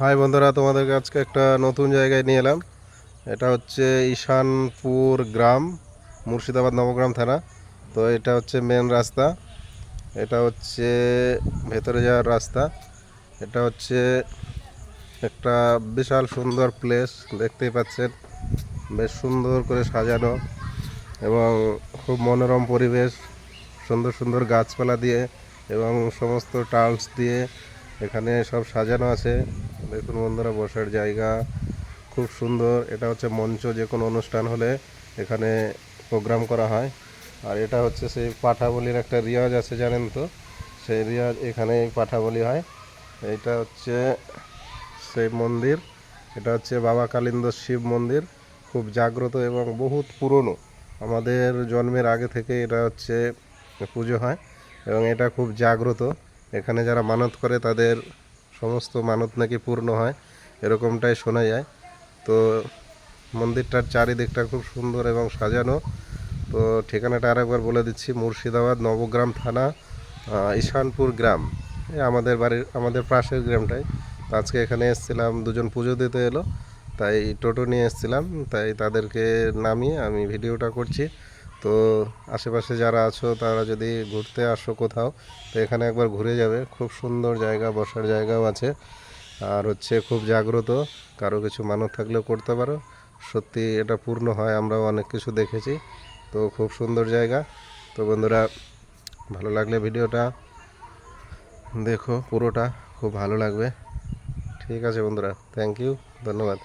High বন্ধুরা, তোমাদেরকে আজকে একটা নতুন জায়গায় নিয়ে এলাম। এটা হচ্ছে ঈশানপুর গ্রাম, মুর্শিদাবাদ নবগ্রাম থানা। তো এটা হচ্ছে মেন রাস্তা। এটা হচ্ছে ভেতরে যাওয়ার রাস্তা। এটা হচ্ছে একটা বিশাল সুন্দর প্লেস দেখতেই পাচ্ছেন। বেশ সুন্দর করে সাজানো এবং খুব মনোরম পরিবেশ, সুন্দর সুন্দর গাছপালা দিয়ে এবং সমস্ত টাইলস দিয়ে এখানে সব সাজানো আছে। দেখুন বন্ধুরা, বসার জায়গা খুব সুন্দর। এটা হচ্ছে মঞ্চ, যে কোনো অনুষ্ঠান হলে এখানে প্রোগ্রাম করা হয়। আর এটা হচ্ছে সেই পাঠাবলির একটা রিয়াজ আছে, জানেন তো? সেই রিয়াজ এখানে পাঠাবলি হয়। এইটা হচ্ছে সেই মন্দির। এটা হচ্ছে বাবা কালিন্দ শিব মন্দির। খুব জাগ্রত এবং বহুত পুরনো। আমাদের জন্মের আগে থেকে এটা হচ্ছে পুজো হয় এবং এটা খুব জাগ্রত। এখানে যারা মানত করে তাদের সমস্ত মানত নাকি পূর্ণ হয়, এরকমটাই শোনা যায়। তো মন্দিরটার চারিদিকটা খুব সুন্দর এবং সাজানো। তো ঠিকানাটা আরেকবার বলে দিচ্ছি, মুর্শিদাবাদ নবগ্রাম থানা ঈশানপুর গ্রাম। আমাদের বাড়ির, আমাদের পাশের গ্রামটাই। আজকে এখানে এসেছিলাম, দুজন পুজো দিতে এলো, তাই টোটো নিয়ে এসেছিলাম, তাই তাদেরকে নামিয়ে আমি ভিডিওটা করছি। তো আশেপাশে যারা আছো, তারা যদি ঘুরতে আসো কোথাও, তো এখানে একবার ঘুরে যাবে। খুব সুন্দর জায়গা, বসার জায়গাও আছে। আর হচ্ছে খুব জাগ্রত, কারও কিছু মানত থাকলেও করতে পারো। সত্যি এটা পূর্ণ হয়, আমরাও অনেক কিছু দেখেছি। তো খুব সুন্দর জায়গা। তো বন্ধুরা, ভালো লাগলে ভিডিওটা দেখো পুরোটা, খুব ভালো লাগবে। ঠিক আছে বন্ধুরা থ্যাংক ইউ ধন্যবাদ।